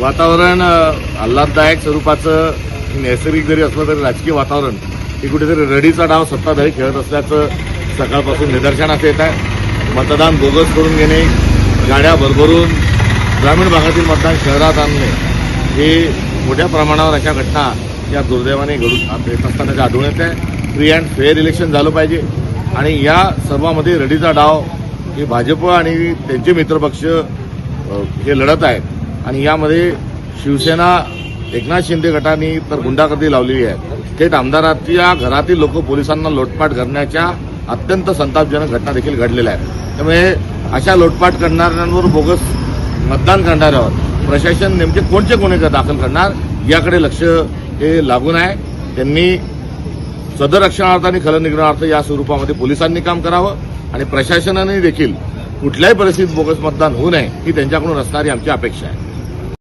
वातावरण आल्हाददायक स्वरूपाचं नैसर्गिक जरी असलं तरी राजकीय वातावरण हे कुठेतरी रडीचा डाव सत्ताधारी खेळत असल्याचं सकाळपासून निदर्शनास येत आहे. मतदान बोगस करून घेणे गाड्या भरभरून ग्रामीण भागातील मतदान शहरात आणणे हे मोठ्या प्रमाणावर अशा घटना या दुर्दैवाने घडून येत असताना आढळून येत आहे. फ्री अँड फेअर इलेक्शन झालं पाहिजे. आणि या सर्वामध्ये रडीचा डाव हे भाजप आणि त्यांचे मित्रपक्ष हे लढत आहेत. आणि यामध्ये शिवसेना एकनाथ शिंदे गटाने तर गुंडागर्दी लावलेली आहे. थेट आमदाराच्या घरातील लोक पोलिसांना लोटपाट करण्याच्या अत्यंत संतापजनक घटना देखील घडलेल्या आहेत. त्यामुळे अशा लोटपाट करणाऱ्यांवर बोगस मतदान करणाऱ्यावर प्रशासन नेमके कोणते गुन्हे दाखल करणार याकडे लक्ष हे लागून आहे. त्यांनी सदरक्षणार्थ आणि खलनिग्रहार्थ या स्वरूपामध्ये पोलिसांनी काम करावं आणि प्रशासनाने देखील कुठल्याही परिस्थितीत बोगस मतदान होऊ नये ही त्यांच्याकडून असणारी आमची अपेक्षा आहे.